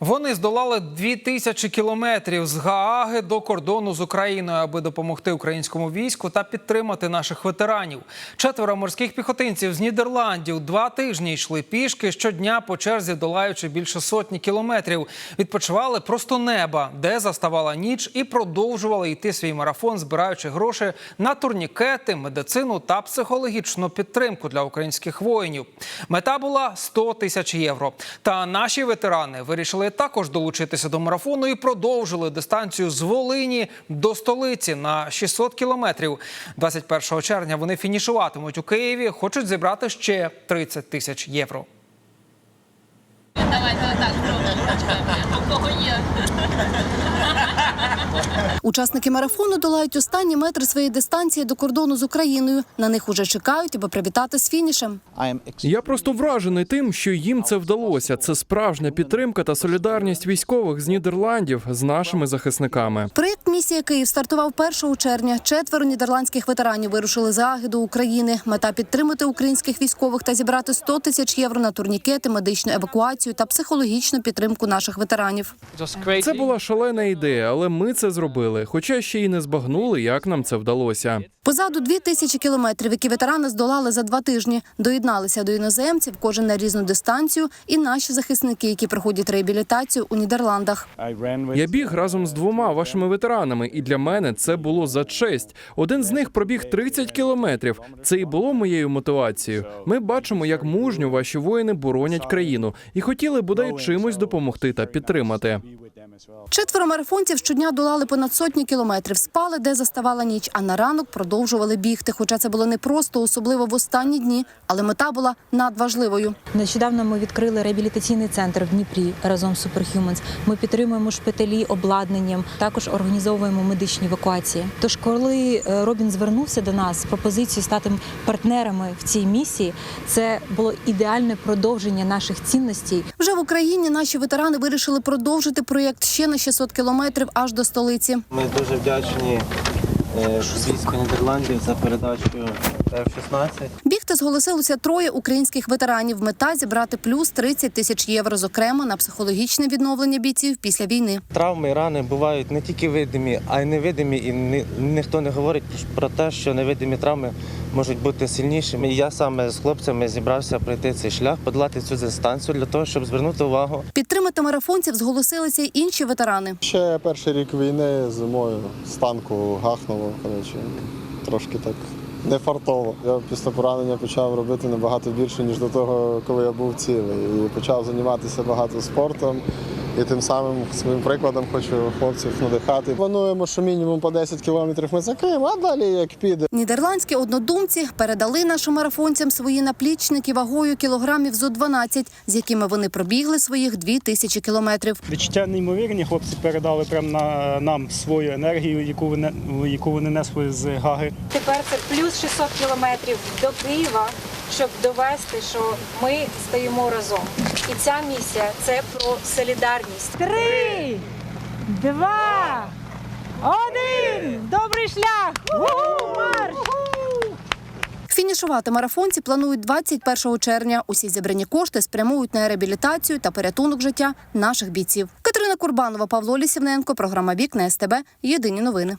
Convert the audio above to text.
Вони здолали дві тисячі кілометрів з Гааги до кордону з Україною, аби допомогти українському війську та підтримати наших ветеранів. Четверо морських піхотинців з Нідерландів два тижні йшли пішки щодня по черзі, долаючи більше сотні кілометрів. Відпочивали просто неба, де заставала ніч, і продовжували йти свій марафон, збираючи гроші на турнікети, медицину та психологічну підтримку для українських воїнів. Мета була 100 тисяч євро. Та наші ветерани вирішили також долучитися до марафону і продовжили дистанцію з Волині до столиці на 600 кілометрів. 21 червня вони фінішуватимуть у Києві. Хочуть зібрати ще 30 тисяч євро. Давайте зробимо. У кого є. Учасники марафону долають останні метри своєї дистанції до кордону з Україною. На них уже чекають, аби привітати з фінішем. Я просто вражений тим, що їм це вдалося. Це справжня підтримка та солідарність військових з Нідерландів з нашими захисниками. Проєкт Місія Київ стартував 1 червня. Четверо нідерландських ветеранів вирушили з Аги до України. Мета підтримати українських військових та зібрати 100 тисяч євро на турнікети, медичну евакуацію та психологічну підтримку наших ветеранів. Це була шалена ідея, але ми це зробили, хоча ще й не збагнули, як нам це вдалося. Позаду дві тисячі кілометрів, які ветерани здолали за два тижні. Доєдналися до іноземців, кожен на різну дистанцію, і наші захисники, які проходять реабілітацію у Нідерландах. Я біг разом з двома вашими ветеранами, і для мене це було за честь. Один з них пробіг 30 кілометрів. Це і було моєю мотивацією. Ми бачимо, як мужньо ваші воїни боронять країну, і хотіли бодай чимось допомогти та підтримати. Четверо марафонців щодня долали понад сотні кілометрів, спали, де заставала ніч, а на ранок продовжували бігти. Хоча це було непросто, особливо в останні дні, але мета була надважливою. Нещодавно ми відкрили реабілітаційний центр в Дніпрі разом з Superhumans. Ми підтримуємо шпиталі обладнанням, також організовуємо медичні евакуації. Тож, коли е, Робін звернувся до нас з пропозицією стати партнерами в цій місії, це було ідеальне продовження наших цінностей. В Україні наші ветерани вирішили продовжити проєкт ще на 600 кілометрів аж до столиці. Ми дуже вдячні е, Нідерландів за передачу F-16. Бігти зголосилося троє українських ветеранів. Мета зібрати плюс 30 тисяч євро, зокрема на психологічне відновлення бійців після війни. Травми і рани бувають не тільки видимі, а й невидимі. І ні, ніхто не говорить про те, що невидимі травми можуть бути сильнішими. Я саме з хлопцями зібрався пройти цей шлях, подолати цю дистанцію для того, щоб звернути увагу Підтримати марафонців зголосилися й інші ветерани. Ще перший рік війни зимою з танку гахнуло. Коротше, трошки так не фартово. Я після поранення почав робити набагато більше, ніж до того, коли я був цілий. І почав займатися багато спортом. І тим самим своїм прикладом хочу хлопців надихати. Плануємо, що мінімум по 10 кілометрів ми закриємо, а далі як піде. Нідерландські однодумці передали нашим марафонцям свої наплічники вагою кілограмів зо 12, з якими вони пробігли своїх дві тисячі кілометрів. Відчуття неймовірні. Хлопці передали прямо на нам свою енергію, яку вони яку вони несли з Гаги. Тепер це плюс 600 кілометрів до Києва, щоб довести, що ми стоїмо разом. І ця місія це про солідарність. Три, два, один. Добрий шлях! Марш! Фінішувати марафонці планують 21 червня. Усі зібрані кошти спрямують на реабілітацію та порятунок життя наших бійців. Катерина Курбанова, Павло Лісівненко, програма Вік на СТБ. Єдині новини.